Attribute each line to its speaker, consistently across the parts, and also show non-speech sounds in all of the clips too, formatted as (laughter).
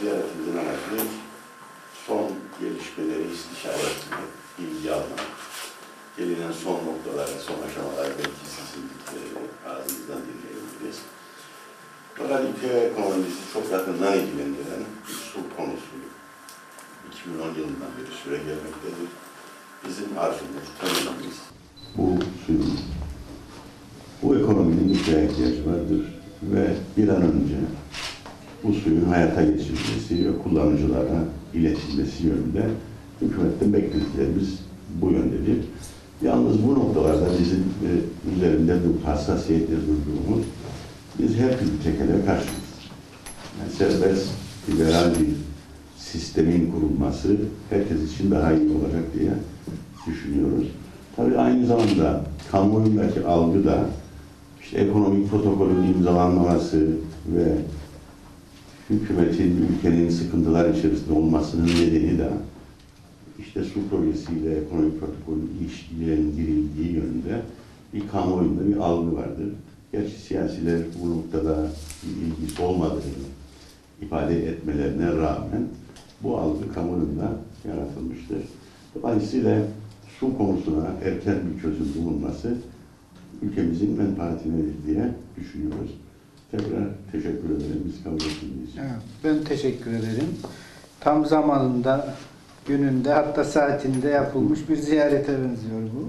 Speaker 1: ziyaretimizin amacı son gelişmeleri istişare etmek, bilgi almak, gelinen son noktalara, son aşamalara belki sizin e, ağzınızdan dinleyebiliriz. Ülke ekonomimizi çok yakından ilgilendiren bir su konusu 2010 yılından beri süre gelmektedir. Bizim arzumuz, temennimiz bu suyun, bu ekonominin suya ihtiyacı vardır ve bir an önce bu suyun hayata geçirilmesi ve kullanıcılara iletilmesi yönünde hükümetten beklentilerimiz bu yöndedir. Yalnız bu noktalarda bizim e, üzerinde bir hassasiyetle durduğumuz biz her türlü tekele karşıyız. Yani serbest, liberal bir sistemin kurulması herkes için daha iyi olacak diye düşünüyoruz. Tabii aynı zamanda kamuoyundaki algı da işte ekonomik protokolün imzalanmaması ve hükümetin ülkenin sıkıntılar içerisinde olmasının nedeni de işte su projesiyle ekonomik protokolün ilişkilendirildiği yönünde bir kamuoyunda bir algı vardır. Gerçi siyasiler bu noktada bir ilgisi olmadığını ifade etmelerine rağmen bu algı kamuoyunda yaratılmıştır. Dolayısıyla su konusuna erken bir çözüm bulunması ülkemizin menfaatinedir diye düşünüyoruz. Tekrar teşekkür ederim biz kabul ettiğiniz.
Speaker 2: Evet, ben teşekkür ederim. Tam zamanında, gününde hatta saatinde yapılmış bir ziyarete benziyor bu.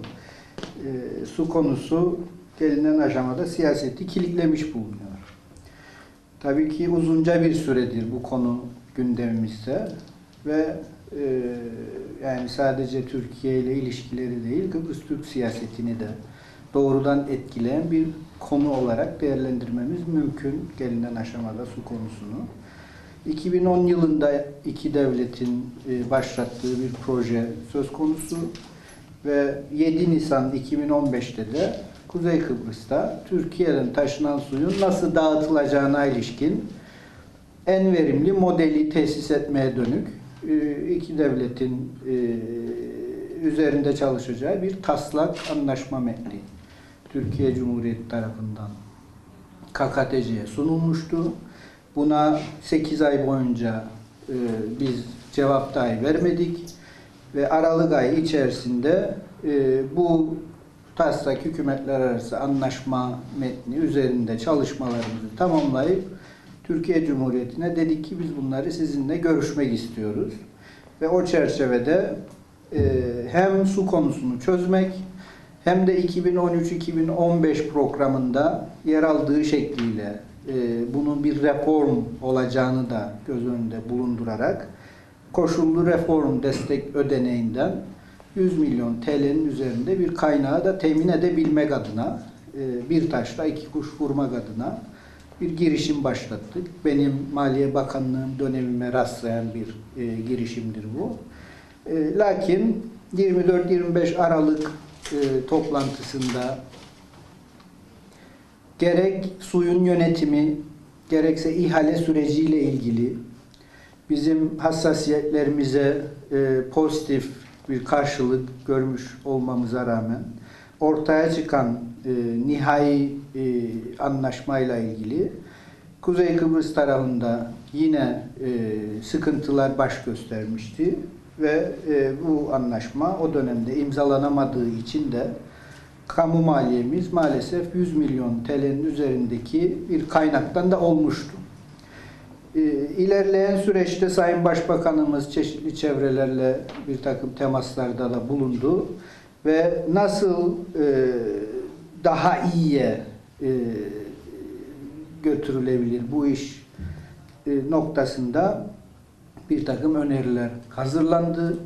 Speaker 2: Ee, su konusu gelinen aşamada siyaseti kilitlemiş bulunuyor. Tabii ki uzunca bir süredir bu konu gündemimizde ve e, yani sadece Türkiye ile ilişkileri değil Kıbrıs Türk siyasetini de doğrudan etkileyen bir konu olarak değerlendirmemiz mümkün gelinen aşamada su konusunu. 2010 yılında iki devletin e, başlattığı bir proje söz konusu ve 7 Nisan 2015'te de Kuzey Kıbrıs'ta Türkiye'den taşınan suyun nasıl dağıtılacağına ilişkin en verimli modeli tesis etmeye dönük e, iki devletin e, üzerinde çalışacağı bir taslak anlaşma metni Türkiye Cumhuriyeti tarafından KKTC'ye sunulmuştu. Buna 8 ay boyunca e, biz cevap dahi vermedik ve Aralık ayı içerisinde e, bu taslak hükümetler arası anlaşma metni üzerinde çalışmalarımızı tamamlayıp Türkiye Cumhuriyeti'ne dedik ki biz bunları sizinle görüşmek istiyoruz. Ve o çerçevede e, hem su konusunu çözmek hem de 2013-2015 programında yer aldığı şekliyle e, bunun bir reform olacağını da göz önünde bulundurarak koşullu reform destek ödeneğinden 100 milyon TL'nin üzerinde bir kaynağı da temin edebilmek adına e, bir taşla iki kuş vurmak adına bir girişim başlattık. Benim Maliye Bakanlığım dönemime rastlayan bir e, girişimdir bu. E, lakin 24-25 Aralık e, toplantısında gerek suyun yönetimi, gerekse ihale süreciyle ilgili bizim hassasiyetlerimize e, pozitif bir karşılık görmüş olmamıza rağmen ortaya çıkan e, nihai e, anlaşmayla ilgili Kuzey Kıbrıs tarafında yine e, sıkıntılar baş göstermişti ve e, bu anlaşma o dönemde imzalanamadığı için de kamu maliyemiz maalesef 100 milyon TL'nin üzerindeki bir kaynaktan da olmuştu. E, ilerleyen süreçte Sayın Başbakanımız çeşitli çevrelerle bir takım temaslarda da bulundu ve nasıl e, daha iyiye e, götürülebilir bu iş e, noktasında bir takım öneriler hazırlandı.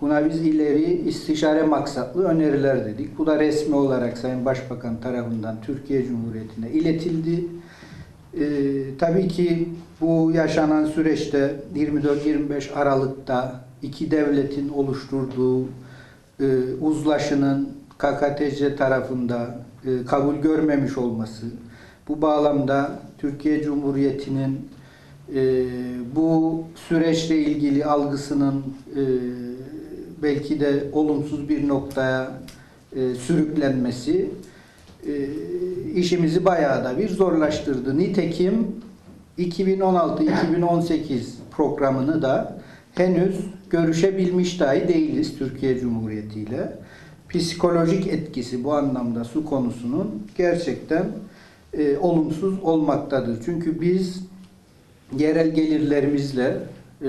Speaker 2: Buna biz ileri istişare maksatlı öneriler dedik. Bu da resmi olarak Sayın Başbakan tarafından Türkiye Cumhuriyeti'ne iletildi. Ee, tabii ki bu yaşanan süreçte 24-25 Aralık'ta iki devletin oluşturduğu e, uzlaşının KKTC tarafında e, kabul görmemiş olması, bu bağlamda Türkiye Cumhuriyeti'nin e, bu süreçle ilgili algısının e, belki de olumsuz bir noktaya e, sürüklenmesi e, işimizi bayağı da bir zorlaştırdı. Nitekim 2016-2018 programını da henüz görüşebilmiş dahi değiliz Türkiye Cumhuriyeti ile. Psikolojik etkisi bu anlamda su konusunun gerçekten e, olumsuz olmaktadır. Çünkü biz yerel gelirlerimizle e,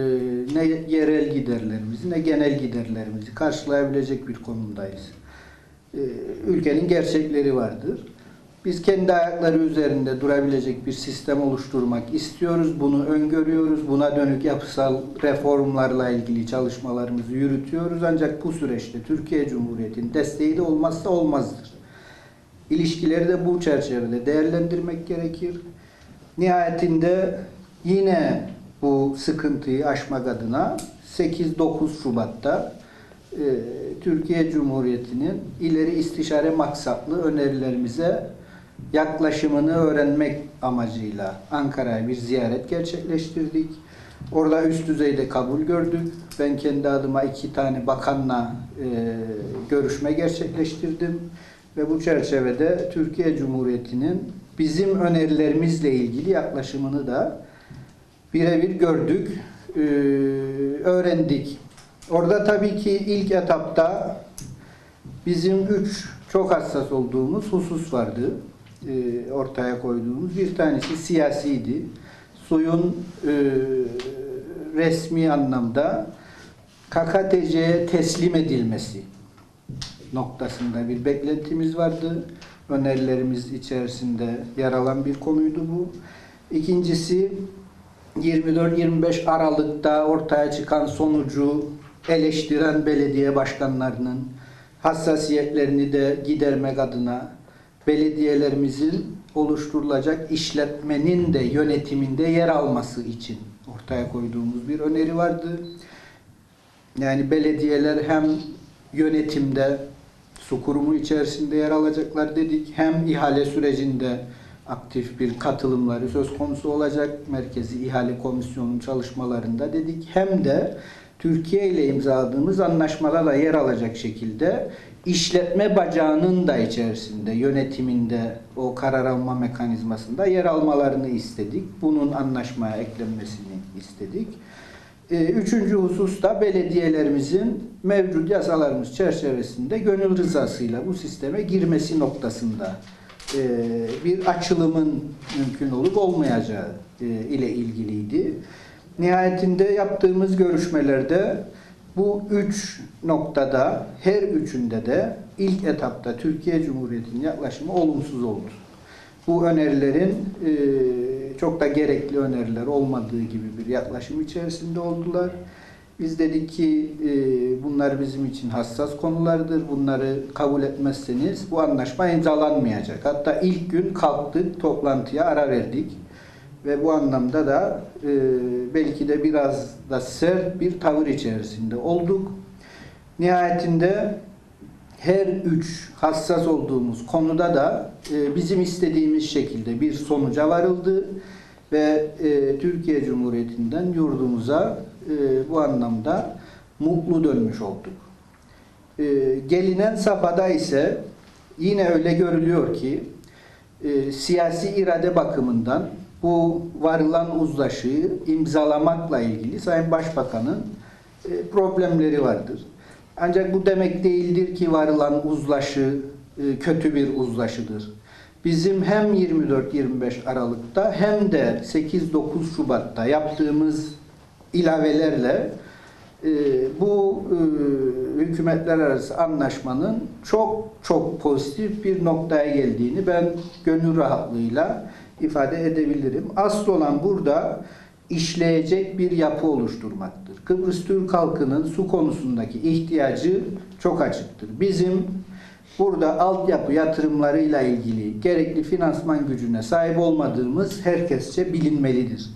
Speaker 2: ne yerel giderlerimizi ne genel giderlerimizi karşılayabilecek bir konumdayız. E, ülkenin gerçekleri vardır. Biz kendi ayakları üzerinde durabilecek bir sistem oluşturmak istiyoruz. Bunu öngörüyoruz. Buna dönük yapısal reformlarla ilgili çalışmalarımızı yürütüyoruz. Ancak bu süreçte Türkiye Cumhuriyeti'nin desteği de olmazsa olmazdır. İlişkileri de bu çerçevede değerlendirmek gerekir. Nihayetinde yine bu sıkıntıyı aşmak adına 8-9 Şubat'ta e, Türkiye Cumhuriyeti'nin ileri istişare maksatlı önerilerimize yaklaşımını öğrenmek amacıyla Ankara'ya bir ziyaret gerçekleştirdik. Orada üst düzeyde kabul gördük. Ben kendi adıma iki tane bakanla e, görüşme gerçekleştirdim. Ve bu çerçevede Türkiye Cumhuriyeti'nin bizim önerilerimizle ilgili yaklaşımını da birebir gördük, e, öğrendik. Orada tabii ki ilk etapta bizim üç çok hassas olduğumuz husus vardı. e, ortaya koyduğumuz. Bir tanesi siyasiydi. Suyun e, resmi anlamda KKTC'ye teslim edilmesi noktasında bir beklentimiz vardı. Önerilerimiz içerisinde yer alan bir konuydu bu. İkincisi 24-25 Aralık'ta ortaya çıkan sonucu eleştiren belediye başkanlarının hassasiyetlerini de gidermek adına belediyelerimizin oluşturulacak işletmenin de yönetiminde yer alması için ortaya koyduğumuz bir öneri vardı. Yani belediyeler hem yönetimde su kurumu içerisinde yer alacaklar dedik. Hem ihale sürecinde aktif bir katılımları söz konusu olacak. Merkezi İhale Komisyonu'nun çalışmalarında dedik. Hem de Türkiye ile imzaladığımız anlaşmalarla yer alacak şekilde işletme bacağının da içerisinde, yönetiminde, o karar alma mekanizmasında yer almalarını istedik. Bunun anlaşmaya eklenmesini istedik. Ee, Üçüncü husus da belediyelerimizin mevcut yasalarımız çerçevesinde gönül rızasıyla bu sisteme girmesi noktasında bir açılımın mümkün olup olmayacağı e, ile ilgiliydi. Nihayetinde yaptığımız görüşmelerde bu üç noktada her üçünde de ilk etapta Türkiye Cumhuriyeti'nin yaklaşımı olumsuz oldu. Bu önerilerin e, çok da gerekli öneriler olmadığı gibi bir yaklaşım içerisinde oldular. Biz dedik ki e, bunlar bizim için hassas konulardır. Bunları kabul etmezseniz bu anlaşma imzalanmayacak. Hatta ilk gün kalktık, toplantıya ara verdik. Ve bu anlamda da e, belki de biraz da sert bir tavır içerisinde olduk. Nihayetinde her üç hassas olduğumuz konuda da e, bizim istediğimiz şekilde bir sonuca varıldı ve e, Türkiye Cumhuriyeti'nden yurdumuza e, bu anlamda mutlu dönmüş olduk. E, gelinen safhada ise yine öyle görülüyor ki e, siyasi irade bakımından bu varılan uzlaşıyı imzalamakla ilgili Sayın Başbakan'ın e, problemleri vardır. Ancak bu demek değildir ki varılan uzlaşı e, kötü bir uzlaşıdır. Bizim hem 24-25 Aralık'ta hem de 8-9 Şubat'ta yaptığımız ilavelerle e, bu e, hükümetler arası anlaşmanın çok çok pozitif bir noktaya geldiğini ben gönül rahatlığıyla ifade edebilirim. Asıl olan burada işleyecek bir yapı oluşturmaktır. Kıbrıs Türk halkının su konusundaki ihtiyacı çok açıktır. Bizim burada altyapı yatırımlarıyla ilgili gerekli finansman gücüne sahip olmadığımız herkesçe bilinmelidir.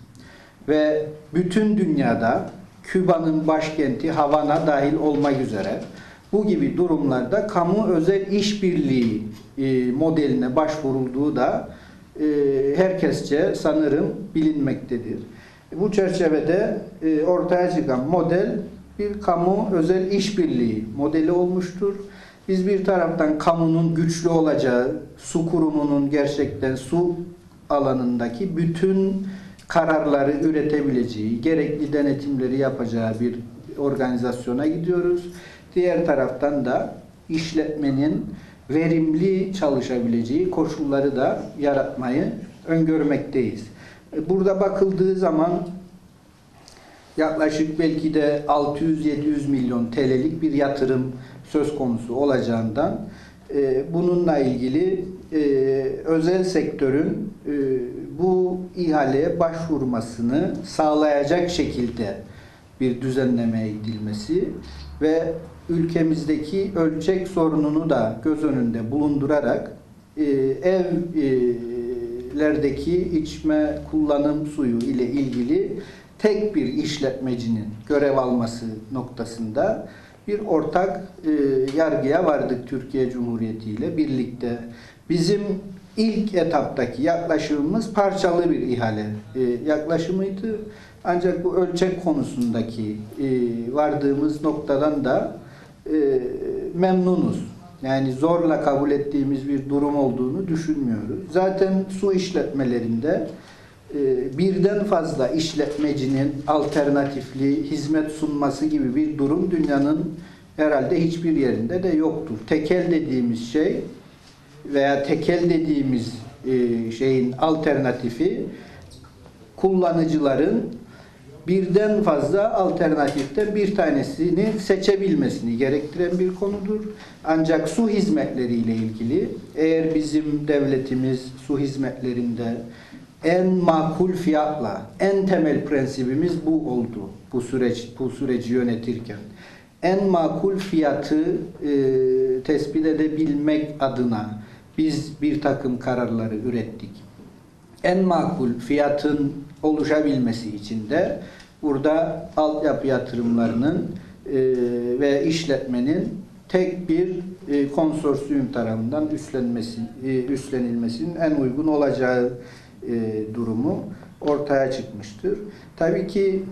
Speaker 2: Ve bütün dünyada Küba'nın başkenti Havana dahil olmak üzere bu gibi durumlarda kamu özel işbirliği e, modeline başvurulduğu da e, herkesçe sanırım bilinmektedir. Bu çerçevede e, ortaya çıkan model bir kamu özel işbirliği modeli olmuştur. Biz bir taraftan kamunun güçlü olacağı, su kurumunun gerçekten su alanındaki bütün kararları üretebileceği, gerekli denetimleri yapacağı bir organizasyona gidiyoruz. Diğer taraftan da işletmenin verimli çalışabileceği koşulları da yaratmayı öngörmekteyiz. Burada bakıldığı zaman yaklaşık belki de 600-700 milyon TL'lik bir yatırım söz konusu olacağından e, bununla ilgili e, özel sektörün e, bu ihaleye başvurmasını sağlayacak şekilde bir düzenlemeye gidilmesi ve ülkemizdeki ölçek sorununu da göz önünde bulundurarak e, evlerdeki içme kullanım suyu ile ilgili tek bir işletmecinin görev alması noktasında bir ortak e, yargıya vardık Türkiye Cumhuriyeti ile birlikte. Bizim ilk etaptaki yaklaşımımız parçalı bir ihale e, yaklaşımıydı. Ancak bu ölçek konusundaki e, vardığımız noktadan da e, memnunuz. Yani zorla kabul ettiğimiz bir durum olduğunu düşünmüyoruz. Zaten su işletmelerinde birden fazla işletmecinin alternatifli hizmet sunması gibi bir durum dünyanın herhalde hiçbir yerinde de yoktur. Tekel dediğimiz şey veya tekel dediğimiz e, şeyin alternatifi kullanıcıların birden fazla alternatiften bir tanesini seçebilmesini gerektiren bir konudur. Ancak su hizmetleri ile ilgili eğer bizim devletimiz su hizmetlerinde en makul fiyatla en temel prensibimiz bu oldu bu süreç bu süreci yönetirken en makul fiyatı e, tespit edebilmek adına biz bir takım kararları ürettik. En makul fiyatın oluşabilmesi için de burada altyapı yatırımlarının e, ve işletmenin tek bir e, konsorsiyum tarafından üstlenmesi, e, üstlenilmesinin en uygun olacağı e, durumu ortaya çıkmıştır. Tabii ki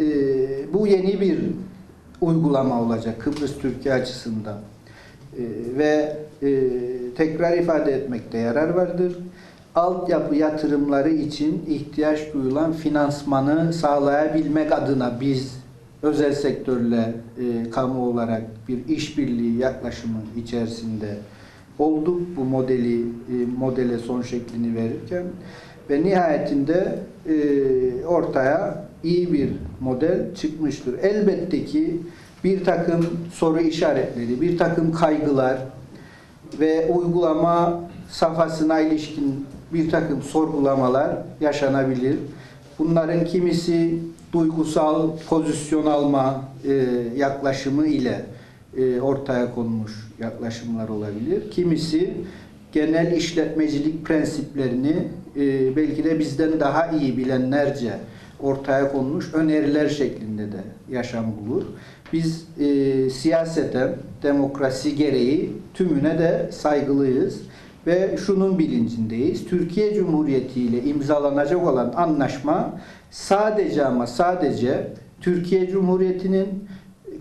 Speaker 2: e, bu yeni bir uygulama olacak Kıbrıs Türkiye açısından. E, ve e, tekrar ifade etmekte yarar vardır. Altyapı yatırımları için ihtiyaç duyulan finansmanı sağlayabilmek adına biz özel sektörle e, kamu olarak bir işbirliği yaklaşımı içerisinde olduk bu modeli e, modele son şeklini verirken ve nihayetinde e, ortaya iyi bir model çıkmıştır. Elbette ki bir takım soru işaretleri, bir takım kaygılar ve uygulama safhasına ilişkin bir takım sorgulamalar yaşanabilir. Bunların kimisi duygusal pozisyon alma e, yaklaşımı ile e, ortaya konmuş yaklaşımlar olabilir. Kimisi genel işletmecilik prensiplerini e, belki de bizden daha iyi bilenlerce ortaya konmuş öneriler şeklinde de yaşam bulur. Biz e, siyaseten demokrasi gereği tümüne de saygılıyız ve şunun bilincindeyiz. Türkiye Cumhuriyeti ile imzalanacak olan anlaşma sadece ama sadece Türkiye Cumhuriyeti'nin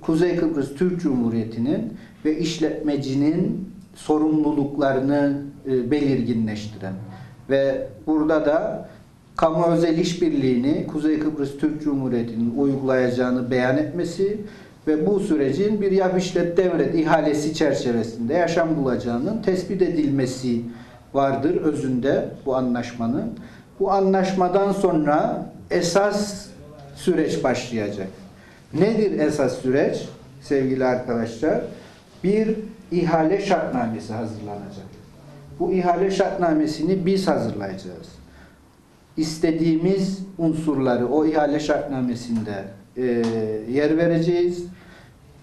Speaker 2: Kuzey Kıbrıs Türk Cumhuriyeti'nin ve işletmecinin sorumluluklarını e, belirginleştiren ve burada da kamu özel işbirliğini Kuzey Kıbrıs Türk Cumhuriyeti'nin uygulayacağını beyan etmesi ve bu sürecin bir yap işlet devret ihalesi çerçevesinde yaşam bulacağının tespit edilmesi vardır özünde bu anlaşmanın. Bu anlaşmadan sonra esas süreç başlayacak. Nedir esas süreç sevgili arkadaşlar? Bir ihale şartnamesi hazırlanacak. Bu ihale şartnamesini biz hazırlayacağız. İstediğimiz unsurları o ihale şartnamesinde e, yer vereceğiz.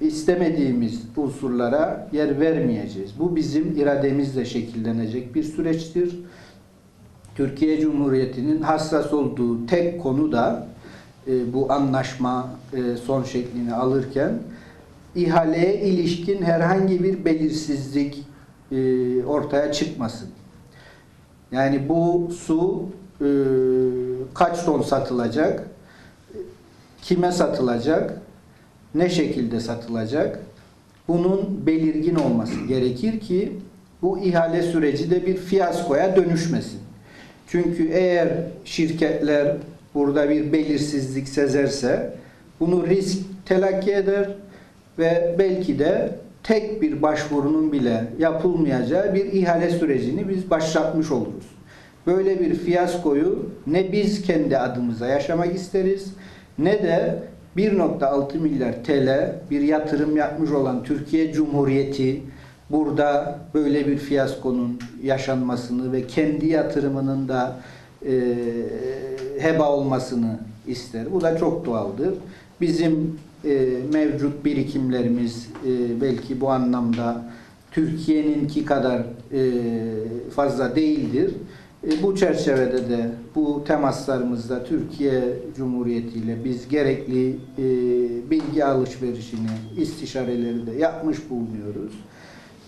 Speaker 2: İstemediğimiz unsurlara yer vermeyeceğiz. Bu bizim irademizle şekillenecek bir süreçtir. Türkiye Cumhuriyeti'nin hassas olduğu tek konu da e, bu anlaşma e, son şeklini alırken ihaleye ilişkin herhangi bir belirsizlik e, ortaya çıkmasın. Yani bu su e, kaç ton satılacak kime satılacak, ne şekilde satılacak, bunun belirgin olması gerekir ki bu ihale süreci de bir fiyaskoya dönüşmesin. Çünkü eğer şirketler burada bir belirsizlik sezerse bunu risk telakki eder ve belki de tek bir başvurunun bile yapılmayacağı bir ihale sürecini biz başlatmış oluruz. Böyle bir fiyaskoyu ne biz kendi adımıza yaşamak isteriz ne de 1.6 milyar TL bir yatırım yapmış olan Türkiye Cumhuriyeti burada böyle bir fiyaskonun yaşanmasını ve kendi yatırımının da e, heba olmasını ister. Bu da çok doğaldır. Bizim e, mevcut birikimlerimiz e, belki bu anlamda Türkiye'ninki kadar e, fazla değildir. E, bu çerçevede de bu temaslarımızda Türkiye Cumhuriyeti ile biz gerekli e, bilgi alışverişini, istişareleri de yapmış bulunuyoruz.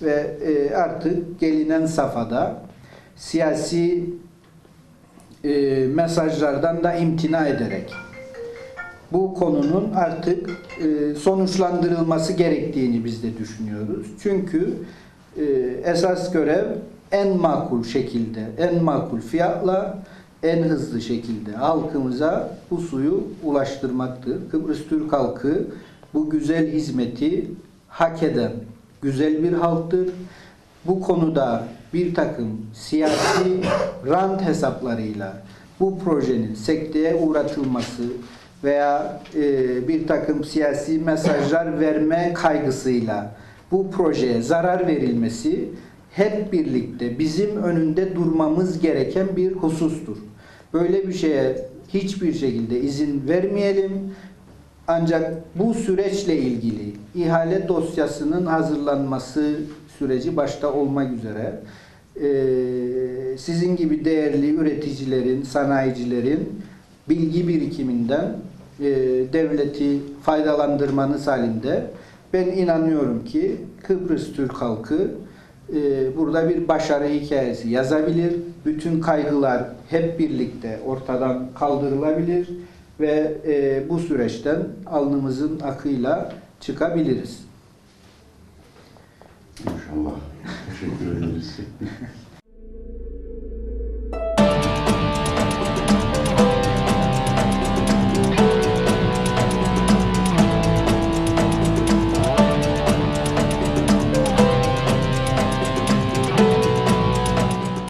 Speaker 2: Ve e, artık gelinen safhada siyasi mesajlardan da imtina ederek bu konunun artık sonuçlandırılması gerektiğini biz de düşünüyoruz. Çünkü esas görev en makul şekilde, en makul fiyatla, en hızlı şekilde halkımıza bu suyu ulaştırmaktır. Kıbrıs Türk halkı bu güzel hizmeti hak eden güzel bir halktır. Bu konuda bir takım siyasi (coughs) rant hesaplarıyla bu projenin sekteye uğratılması veya e, bir takım siyasi mesajlar verme kaygısıyla bu projeye zarar verilmesi hep birlikte bizim önünde durmamız gereken bir husustur. Böyle bir şeye hiçbir şekilde izin vermeyelim. Ancak bu süreçle ilgili ihale dosyasının hazırlanması süreci başta olmak üzere e, sizin gibi değerli üreticilerin, sanayicilerin bilgi birikiminden e, devleti faydalandırmanız halinde ben inanıyorum ki Kıbrıs Türk halkı e, burada bir başarı hikayesi yazabilir. Bütün kaygılar hep birlikte ortadan kaldırılabilir ve e, bu süreçten alnımızın akıyla çıkabiliriz.
Speaker 1: İnşallah. Teşekkür ederiz. (laughs)